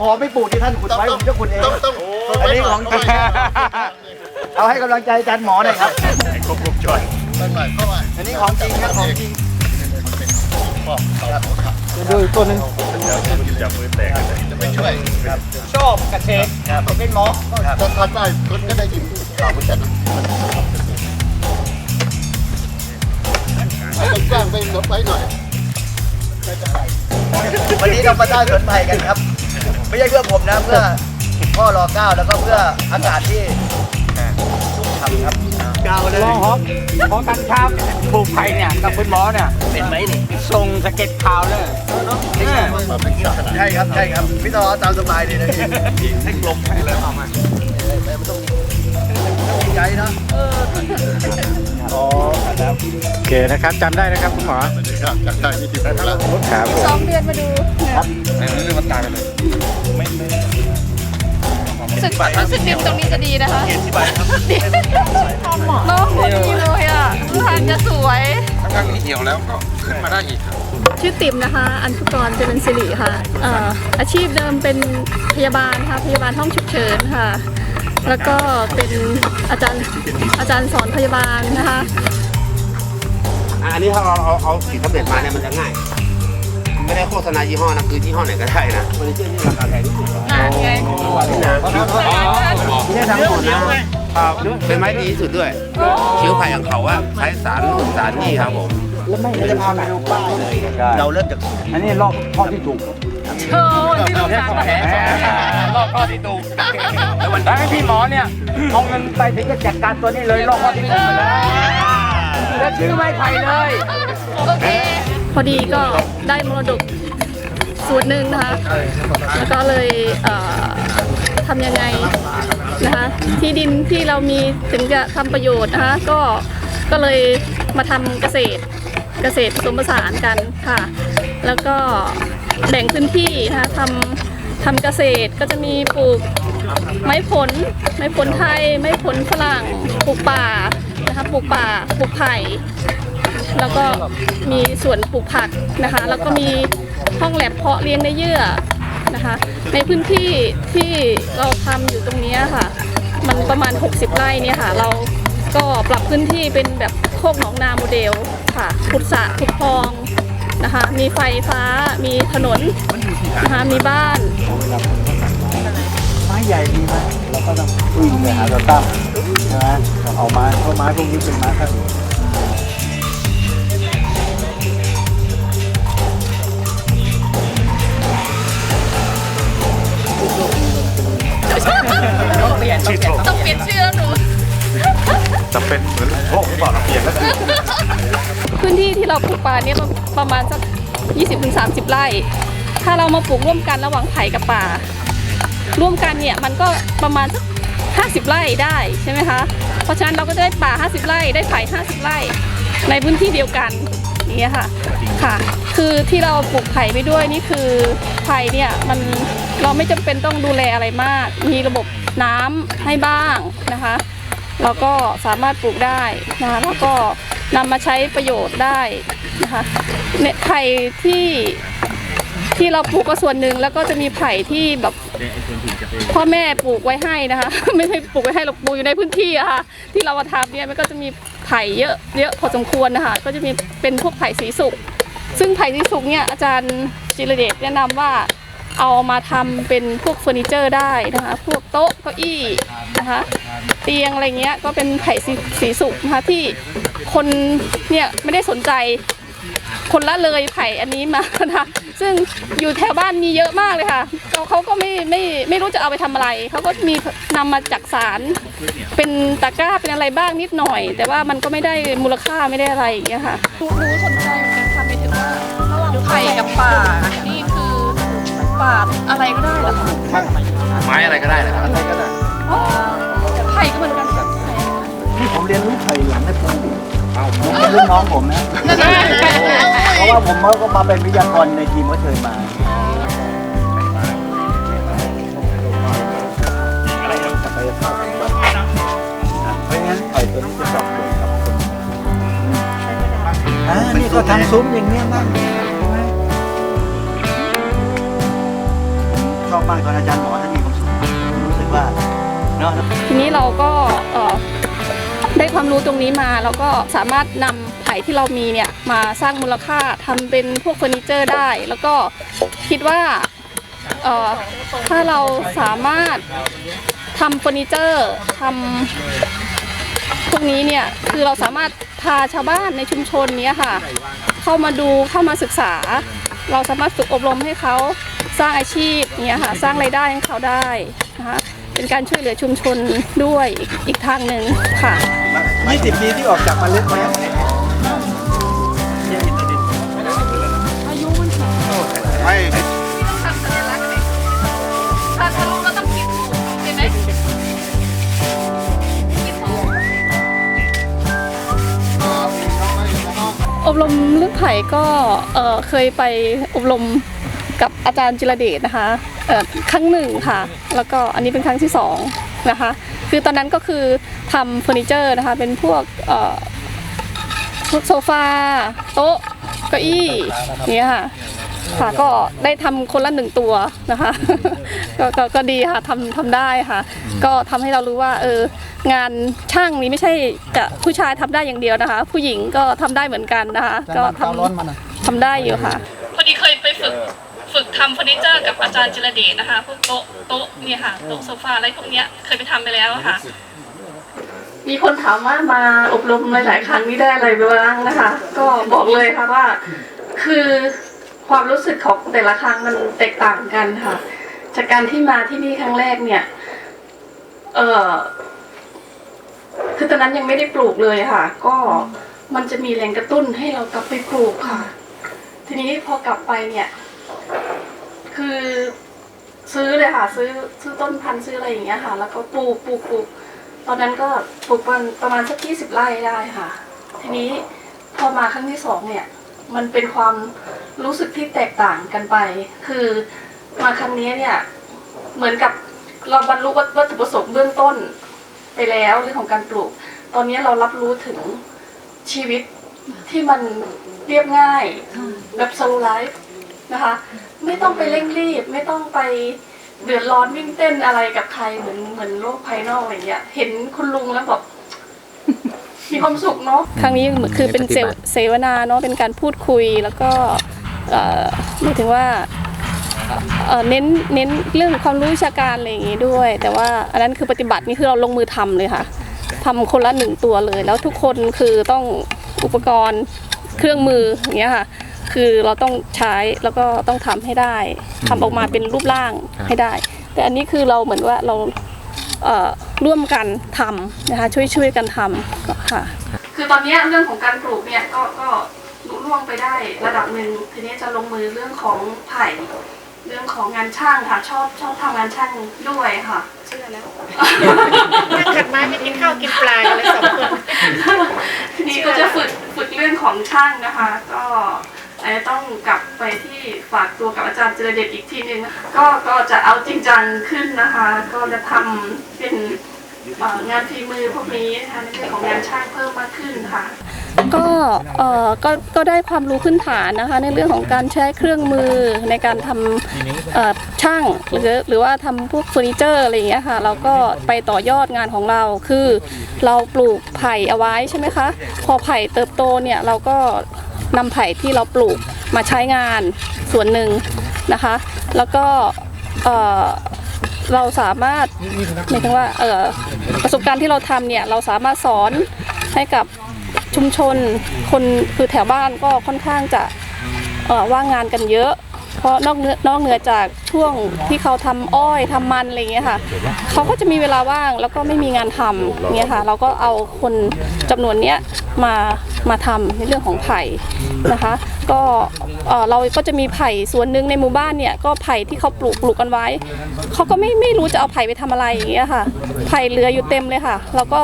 ขอไม่ปลูกที่ท่านขุดต้องไว้ต้ผองมจะขุดเอง ต้องต้องอันนี้ของจริง เอาให้กำลังใจอาจารย์หมอหน่อยครับครบวงจรมันหมายเข้ามาอันนี้ของจริงครับของจริงมันเป็นข้อต่อหัวขาดูอีกตัวหนึงจะไม่ช่วยชอบกระเชกครับเป็นหมอถ้าทานได้คนก็ได้ยินข่าวเหมือนกันต้องสร้างไปลดไว้หน่อยวันนี้เรามาได้สวนไผ่กันครับ ไม่ใช่เพื่อผมนะเพื่อพ่อรอเก้าแล้วก็เพื่ออากาศที่ชุ่มฉ่ำครับรองหอมหอกันครับปลูกไผ่เนี่ยกับคุณหมอเนี่ยเป็นไหมนี่ส่งสเก็ตข่าวเลยมาเป็นศาสนาใช่ครับใช่ครับพี่ต่อตามสบายเลยนะพี่ให้กลมให้เลยเอามา เคนะครับจำได้นะครับคุณหมอจากได้ยี่สิบหกแล้วครับผมสองเดือนมาดูเรื่องมันตายไปเลยรู้สึกรู้สึกดิมตรงนี้จะดีนะคะเนาะพอดีเลยอะทางจะสวยทั้งๆที่เหี่ยวแล้วก็ขึ้นมาได้อีกชื่อติ๋มนะคะ อันทุกรเจริญสิริค่ะเอ่ออาชีพเดิมเป็นพยาบาลค่ะ พยาบาลห้องฉุกเฉินค่ะ แล้วก็เป็นอาจารย์อาจารย์สอนพยาบาลนะคะ อันนี้ถ้าเราเอาเอาสีสำเร็จมาเนี่ยมันจะง่าย ไม่ได้โฆษณายี่ห้อนะคือยี่ห้อไหนก็ได้นะเฟอร์นิเจอร์ที่ราคาแพงที่สุดนานไงนี่นะไม่ใช่ทั้งหมดนะเป็นไม้ดีที่สุดด้วยคิ้วไผ่ของเขาว่าใช้สารนู่นสารนี่ครับผมแล้วไม่จะพาไปดูป้ายเลยเราเริ่มจากอันนี้รอบข้อที่ถูกเออที่เราตามมารอบข้อที่ถูกแล้ววันนั้นให้พี่หมอเนี่ยเอาเงินไปถึงจะจัดการตัวนี้เลยรอบข้อที่ถูกไปเลย แล้วชื่อไม้ไผ่เลย โอเค พอดีก็ได้มรดกส่วนหนึ่งนะคะ แล้วก็เลยเอ่อทำยังไงนะคะ ที่ดินที่เรามีถึงจะทำประโยชน์นะคะ ก็ก็เลยมาทำเกษตรเกษตรผสมผสานกันค่ะ แล้วก็แบ่งพื้นที่นะคะทำทำเกษตรก็จะมีปลูกไม้ผล ไม้ผลไทย ไม้ผลฝรั่งปลูกป่า นะคะปลูกป่าปลูกไผ่แล้วก็มีสวนปลูกผักนะคะ แล้วก็มีห้องแลบเพาะเลี้ยงในเยื่อนะคะ ในพื้นที่ที่เราทำอยู่ตรงนี้ค่ะ มันประมาณ 60 ไร่เนี่ยค่ะ เราก็ปรับพื้นที่เป็นแบบโคกหนองนาโมเดลค่ะขุดสระขุดคลองนะคะ มีไฟฟ้ามีถนนนะคะมีบ้านไม้ใหญ่ดีไหมเราก็ต้องวิ่งไปหาตัวตั้ง ใช่ไหมเอาไม้เพราะไม้พวกนี้เป็นไม้ครับต้องเปลี่ยนชื่อแล้วหนู จะเป็นเหมือนโลกหรือเปล่าเปลี่ยนแล้วพื้นที่ที่เราปลูกป่าเนี่ยมันประมาณสัก 20-30 ไร่ ถ้าเรามาปลูกร่วมกันระหว่างไผ่กับป่า ร่วมกันเนี่ยมันก็ประมาณสัก 50 ไร่ได้ใช่ไหมคะ เพราะฉะนั้นเราก็จะได้ป่า 50 ไร่ได้ไผ่50 ไร่ ในพื้นที่เดียวกันอย่างเงี้ยค่ะค่ะ คือที่เราปลูกไผ่ไปด้วยนี่คือไผ่เนี่ยมันเราไม่จำเป็นต้องดูแลอะไรมาก มีระบบน้ำให้บ้างนะคะเราก็สามารถปลูกได้นะคะแล้วก็นำมาใช้ประโยชน์ได้นะคะเนี่ยไผ่ที่ ที่เราปลูกก็ส่วนหนึ่งแล้วก็จะมีไผ่ที่แบบพ่อแม่ปลูกไว้ให้นะคะ ไม่ใช่ปลูกไว้ให้เราปลูกอยู่ในพื้นที่อะค่ะ ที่เรามาทำเนี่ยมันก็จะมีไผ่เยอะเยอะพอสมควรนะคะ ก็จะมีเป็นพวกไผ่สีสุก ซึ่งไผ่สีสุกเนี่ยอาจารย์จิรเดชแนะนำว่าเอามาทำเป็นพวกเฟอร์นิเจอร์ได้นะคะ พวกโต๊ะเก้าอี้นะคะ เตียงอะไรเงี้ยก็เป็นไผ่สีสุกนะคะที่คนเนี่ยไม่ได้สนใจ คนละเลยไผ่อันนี้มานะคะซึ่งอยู่แถวบ้านมีเยอะมากเลยค่ะเขาเขาก็ไม่ไม่ไม่รู้จะเอาไปทำอะไรเขาก็มีนำมาจากสารเป็นตะกร้าเป็นอะไรบ้างนิดหน่อย แต่ว่ามันก็ไม่ได้มูลค่าไม่ได้อะไรอย่างเงี้ยค่ะรู้สนใจเหมือนกันค่ะไม่ถึงว่าระหว่างไผ่กับป่านี่คือป่าอะไรก็ได้เหรอคะไม้อะไรก็ได้นะครับอะไรก็ได้ รุ่นน้องผมนะ เพราะว่าผมก็มาเป็นวิทยากรในทีมก็เชิญมา เพราะงั้นไผ่ตัวนี้จะตอบโจทย์กับคนอ่านี่ก็ทำซุ้มอย่างเนี้ยบ้างชอบมากตอนอาจารย์หมอท่านมีความสุขรู้สึกว่าเนาะ ทีนี้เราก็เอ่อได้ความรู้ตรงนี้มาแล้วก็สามารถนำ ไผ่ที่เรามีเนี่ยมาสร้างมูลค่าทำเป็นพวกเฟอร์นิเจอร์ได้ แล้วก็คิดว่าเออถ้าเราสามารถทำเฟอร์นิเจอร์ทำพวกนี้เนี่ยคือเราสามารถพาชาวบ้านในชุมชนนี้ค่ะ เข้ามาดูเข้ามาศึกษา เราสามารถฝึกอบรมให้เขาสร้างอาชีพเนี่ยค่ะสร้างรายได้ให้เขาได้นะคะเป็นการช่วยเหลือชุมชนด้วยอีกทางหนึ่งค่ะ 20 ปีที่ออกจากมาเล็ดไหม ไม่ทำสัญลักษณ์เลยถ้าทะลุเราต้องคิดใช่ไหมอบรมเรื่องไผ่ก็เอ่อเคยไปอบรมกับอาจารย์จิรเดชนะคะเอ่อครั้งหนึ่งค่ะ แล้วก็อันนี้เป็นครั้งที่สองนะคะ คือตอนนั้นก็คือทำเฟอร์นิเจอร์นะคะ เป็นพวกเอ่อพวกโซฟาโต๊ะเก้าอี้เนี้ยค่ะ ค่ะก็ได้ทำคนละหนึ่งตัวนะคะก็ก็ก็ดีค่ะทำทำได้ค่ะ ก็ทำให้เรารู้ว่าเอองานช่างนี้ไม่ใช่กับผู้ชายทำได้อย่างเดียวนะคะ ผู้หญิงก็ทำได้เหมือนกันนะคะ ก็ทำทำได้อยู่ค่ะพอดีเคยไปฝึกฝึกทำเฟอร์นิเจอร์กับอาจารย์จิรเดชนะคะพวกโต๊ะโต๊ะเนี่ยค่ะโต๊ะโซฟาอะไรพวกเนี้ยเคยไปทำไปแล้วค่ะ มีคนถามว่ามาอบรมหลายๆครั้งนี่ได้อะไรบ้างนะคะ ก็บอกเลยค่ะว่าคือ ความรู้สึกของแต่ละครั้งมันแตกต่างกันค่ะ จากการที่มาที่นี่ครั้งแรกเนี่ย เออคือตอนนั้นยังไม่ได้ปลูกเลยค่ะ ก็มันจะมีแรงกระตุ้นให้เรากลับไปปลูกค่ะ ทีนี้พอกลับไปเนี่ย คือซื้อเลยค่ะ ซื้อซื้อต้นพันธุ์ซื้ออะไรอย่างเงี้ยค่ะ แล้วก็ปลูกปลูกปลูกตอนนั้นก็ปลูกประมาณประมาณสักยี่สิบไร่ได้ค่ะ ทีนี้พอมาครั้งที่สองเนี่ย มันเป็นความ รู้สึกที่แตกต่างกันไป คือมาครั้งนี้เนี่ยเหมือนกับเราบรรลุวัตถุประสงค์เบื้องต้นไปแล้วเรื่องของการปลูก ตอนนี้เรารับรู้ถึงชีวิตที่มันเรียบง่ายแบบโซลไลฟ์นะคะ ไม่ต้องไปเร่งรีบ ไม่ต้องไปเดือดร้อนวิ่งเต้นอะไรกับใครเหมือนเหมือนโลกภายนอกอะไรเงี้ย เห็นคุณลุงแล้วแบบมีความสุขเนาะ ครั้งนี้คือเป็นเสวเสวนาเนาะ เป็นการพูดคุยแล้วก็เอ่อ หมายถึงว่าเน้นเน้นเรื่องความรู้วิชาการอะไรอย่างงี้ด้วย แต่ว่าอันนั้นคือปฏิบัตินี่คือเราลงมือทำเลยค่ะทำคนละหนึ่งตัวเลย แล้วทุกคนคือต้องอุปกรณ์เครื่องมืออย่างเงี้ยค่ะ คือเราต้องใช้แล้วก็ต้องทำให้ได้ทำออกมาเป็นรูปร่างให้ได้ แต่อันนี้คือเราเหมือนว่าเราเร่วมกันทำนะคะช่วยช่วยกันทำค่ะ คือตอนเนี้ยเรื่องของการปลูกเนี่ยก็ก็ ลุล่วงไปได้ระดับหนึ่งทีนี้จะลงมือเรื่องของไผ่เรื่องของงานช่างค่ะ ชอบชอบทำงานช่างด้วยค่ะ เชื่อแล้วถ้าเกิดมาไม่กินข้าวกินปลากันเลยสองคนทีนี้ก็จะฝึกฝึกเรื่องของช่างนะคะ ก็อาจจะต้องกลับไปที่ฝากตัวกับอาจารย์เจริญเดชอีกทีนึงก็ก็จะเอาจริงจังขึ้นนะคะ ก็จะทำเป็นเอ่องานฝีมือพวกนี้นะคะในเรื่องของงานช่างเพิ่มมากขึ้นค่ะ ก็เอ่อก็ก็ได้ความรู้พื้นฐานนะคะ ในเรื่องของการใช้เครื่องมือในการทำเอ่อช่างหรือหรือว่าทำพวกเฟอร์นิเจอร์อะไรอย่างเงี้ยค่ะเราก็ไปต่อยอดงานของเราคือเราปลูกไผ่เอาไว้ใช่ไหมคะพอไผ่เติบโตเนี่ยเราก็นำไผ่ที่เราปลูกมาใช้งานส่วนหนึ่งนะคะ แล้วก็เอ่อเราสามารถหมายถึงว่าเอ่อประสบการณ์ที่เราทำเนี่ยเราสามารถสอนให้กับ ชุมชนคนคือแถวบ้านก็ค่อนข้างจะว่างงานกันเยอะ เพราะนอกเหนือนอกเหนือจากช่วงที่เขาทำอ้อยทำมันอะไรอย่างเงี้ยค่ะเขาก็จะมีเวลาว่างแล้วก็ไม่มีงานทำเงี้ยค่ะ เราก็เอาคนจำนวนเนี้ยมามาทำในเรื่องของไผ่นะคะ ก็เราก็จะมีไผ่ส่วนหนึ่งในหมู่บ้านเนี่ยก็ไผ่ที่เขาปลูกปลูกกันไว้เขาก็ไม่ไม่รู้จะเอาไผ่ไปทำอะไรอย่างเงี้ยค่ะ ไผ่เหลืออยู่เต็มเลยค่ะเราก็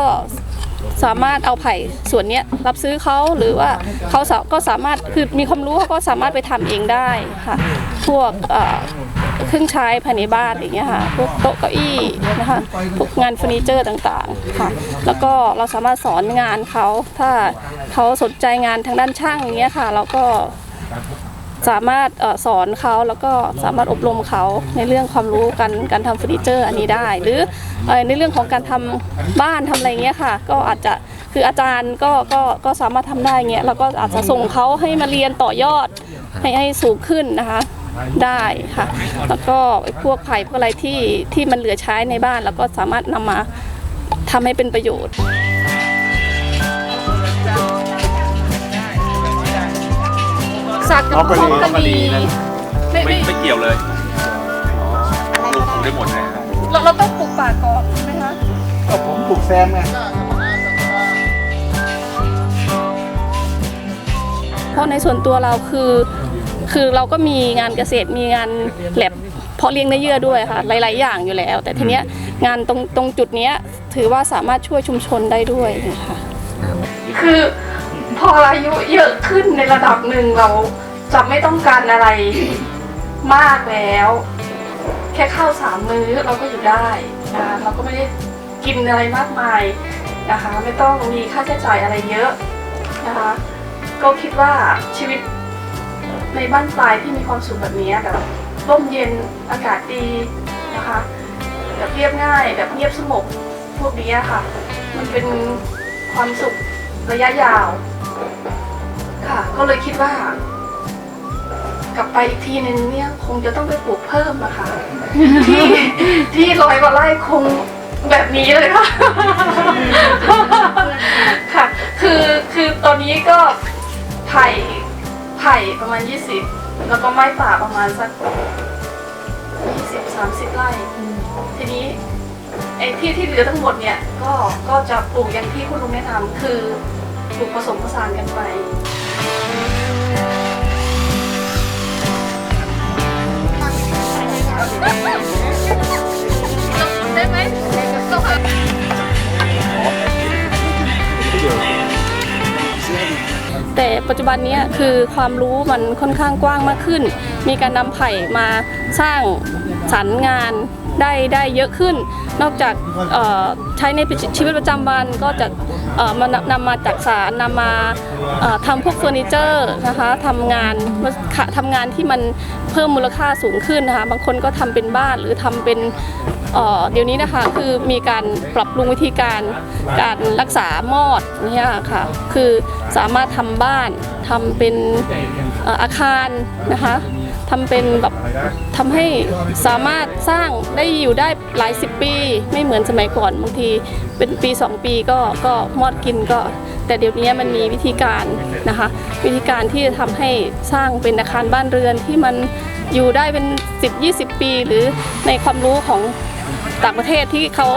สามารถเอาไผ่ส่วนนี้รับซื้อเขาหรือว่าเขาก็สามารถคือมีความรู้เขาก็สามารถไปทำเองได้ค่ะ พวกเครื่องใช้ภายในบ้านอย่างเงี้ยค่ะพวกโต๊ะเก้าอี้นะคะพวกงานเฟอร์นิเจอร์ต่างๆค่ะ แล้วก็เราสามารถสอนงานเขาถ้าเขาสนใจงานทางด้านช่างอย่างเงี้ยค่ะ เราก็ สามารถอสอนเขาแล้วก็สามารถอบรมเขาในเรื่องความรู้การการทำเฟอร์นิเจอร์อันนี้ได้ หรืออในเรื่องของการทำบ้านทำอะไรเงี้ยค่ะ ก็อาจจะคืออาจารย์ก็ก็ก็สามารถทำได้เงี้ยแล้วก็อาจจะส่งเขาให้มาเรียนต่อยอดให้ให้สูงขึ้นนะคะได้ค่ะ แล้วก็พวกไผ่พวกอะไรที่ที่มันเหลือใช้ในบ้าน แล้วก็สามารถนำมาทำให้เป็นประโยชน์ สักกับข้องกะหรี่ไม่ไม่ไม่ไม่เกี่ยวเลยปลูกได้หมดเลยเราเราต้องปลูกป่าก่อนใช่ไหมคะผมปลูกแซมไงเพราะในส่วนตัวเราคือ คือเราก็มีงานเกษตรมีงานแลบเพาะเลี้ยงเนื้อเยื่อด้วยค่ะ หลาย ๆ อย่างอยู่แล้ว แต่ทีเนี้ยงานตรงตรงจุดเนี้ยถือว่าสามารถช่วยชุมชนได้ด้วยค่ะคือ พออายุเยอะขึ้นในระดับหนึ่งเราจะไม่ต้องการอะไรมากแล้ว แค่ข้าวสามมื้อเราก็อยู่ได้นะเราก็ไม่ได้กินอะไรมากมายนะคะ ไม่ต้องมีค่าใช้จ่ายอะไรเยอะนะคะ ก็คิดว่าชีวิตในบ้านปลายที่มีความสุขแบบนี้แบบร่มเย็นอากาศดีนะคะแบบเรียบง่ายแบบเงียบสงบพวกนี้ค่ะ มันเป็นความสุข ระยะยาว ค่ะ ก็เลยคิดว่า กลับไปอีกทีนึงเนี่ย คงจะต้องไปปลูกเพิ่มอะค่ะ ที่ที่ร้อยกว่าไร่คงแบบนี้เลยค่ะ ค่ะ คือคือตอนนี้ก็ไผ่ไผ่ประมาณ 20 แล้วก็ไม้ป่าประมาณสัก20 30 ไร่ ทีนี้ ไอ้ที่ที่เหลือทั้งหมดเนี่ยก็ก็จะปลูกอย่างที่คุณลุงแนะนำคือปลูกผสมผสานกันไปได้ไหมก็ค่ะแต่ปัจจุบันเนี้ยคือความรู้มันค่อนข้างกว้างมากขึ้น มีการนำไผ่มาสร้างสรรค์งานได้ได้เยอะขึ้น นอกจากใช้ในชีวิตประจำวันก็จะมานำมาจากสารนำมาทำพวกเฟอร์นิเจอร์นะคะทำงานทำงานที่มันเพิ่มมูลค่าสูงขึ้นนะคะบางคนก็ทำเป็นบ้านหรือทำเป็นเดี๋ยวนี้นะคะคือมีการปรับปรุงวิธีการการรักษามอดเนี่ยค่ะคือสามารถทำบ้านทำเป็นเอ่ออาคารนะคะทำเป็นแบบทำให้สามารถสร้างได้อยู่ได้ หลายสิบปี ไม่เหมือนสมัยก่อนบางทีเป็นปี 2 ปีก็ก็มอดกินก็ แต่เดี๋ยวนี้มันมีวิธีการนะคะ วิธีการที่จะทำให้สร้างเป็นอาคารบ้านเรือนที่มันอยู่ได้เป็น 10-20 ปี หรือในความรู้ของต่างประเทศที่เขา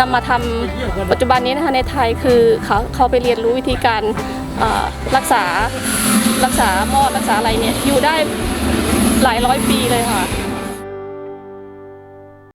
นำมาทำปัจจุบันนี้นะคะในไทยคือเขาเขาไปเรียนรู้วิธีการรักษารักษามอดรักษาอะไรเนี่ยอยู่ได้หลายร้อยปีเลยค่ะ